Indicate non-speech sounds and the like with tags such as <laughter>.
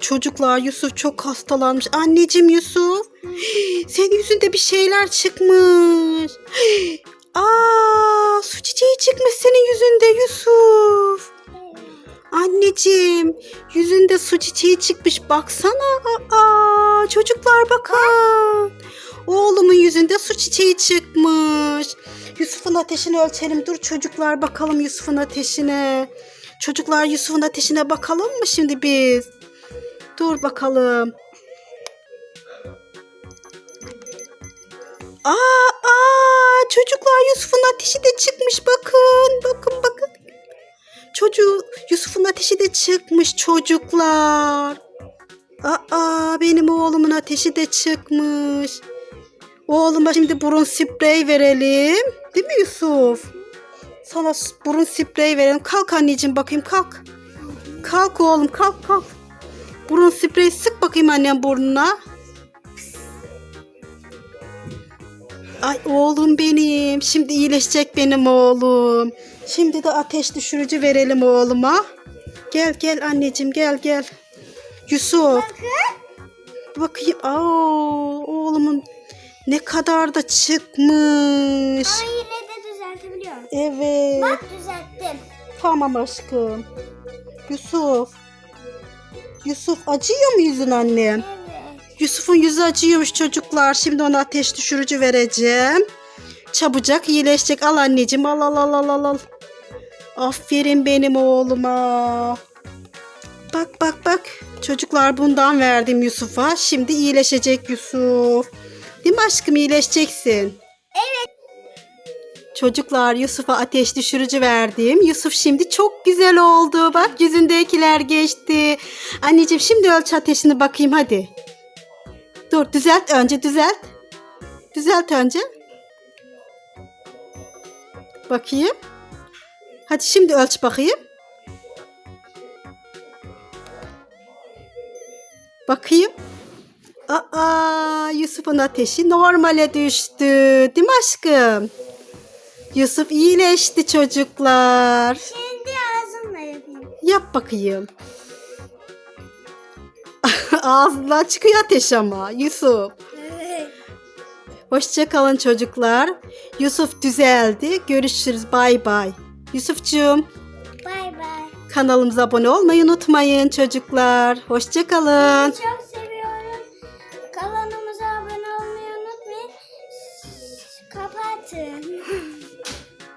Çocuklar Yusuf çok hastalanmış. Anneciğim Yusuf. <gasps> Senin yüzünde bir şeyler çıkmış. <gasps> Aa, su çiçeği çıkmış senin yüzünde Yusuf. Anneciğim yüzünde su çiçeği çıkmış baksana. Aa, çocuklar bakın. Oğlumun yüzünde su çiçeği çıkmış. Yusuf'un ateşini ölçelim. Dur çocuklar bakalım Yusuf'un ateşine. Çocuklar Yusuf'un ateşine bakalım mı şimdi biz? Dur bakalım. Aa, aa, çocuklar Yusuf'un ateşi de çıkmış bakın. Bakın bakın. Çocuğu Yusuf'un ateşi de çıkmış çocuklar. Aa benim oğlumun ateşi de çıkmış. Oğluma şimdi burun sprey verelim. Değil mi Yusuf? Sana burun sprey verelim. Kalk anneciğim bakayım kalk. Kalk oğlum kalk kalk. Burun spreyi sık bakayım annem burnuna. Ay oğlum benim. Şimdi iyileşecek benim oğlum. Şimdi de ateş düşürücü verelim oğluma. Gel gel anneciğim gel gel. Yusuf. Bakayım. Aa, oğlumun ne kadar da çıkmış. Ama yine de düzeltebiliyorum. Evet. Bak düzelttim. Tamam aşkım. Yusuf. Yusuf acıyor mu yüzün annem? Evet. Yusuf'un yüzü acıyormuş çocuklar. Şimdi ona ateş düşürücü vereceğim. Çabucak iyileşecek. Al anneciğim al al al al al. al. Aferin benim oğluma. Bak bak bak. Çocuklar bundan verdim Yusuf'a. Şimdi iyileşecek Yusuf. Değil mi aşkım iyileşeceksin? Çocuklar Yusuf'a ateş düşürücü verdim. Yusuf şimdi çok güzel oldu. Bak yüzündekiler geçti. Anneciğim şimdi ölç ateşini bakayım hadi. Dur düzelt önce düzelt. Düzelt önce. Bakayım. Hadi şimdi ölç bakayım. Bakayım. Aa, Yusuf'un ateşi normale düştü. Değil mi aşkım? Yusuf iyileşti çocuklar. Şimdi ağzımla yapayım. Yap bakayım. <laughs> Ağzından çıkıyor ateş ama Yusuf. <laughs> Evet. Hoşçakalın çocuklar. Yusuf düzeldi. Görüşürüz. Bay bay. Yusufcuğum. Bay bay. Kanalımıza abone olmayı unutmayın çocuklar. Hoşçakalın. Çok seviyorum. Kanalımıza abone olmayı unutmayın. Kapatın. <laughs>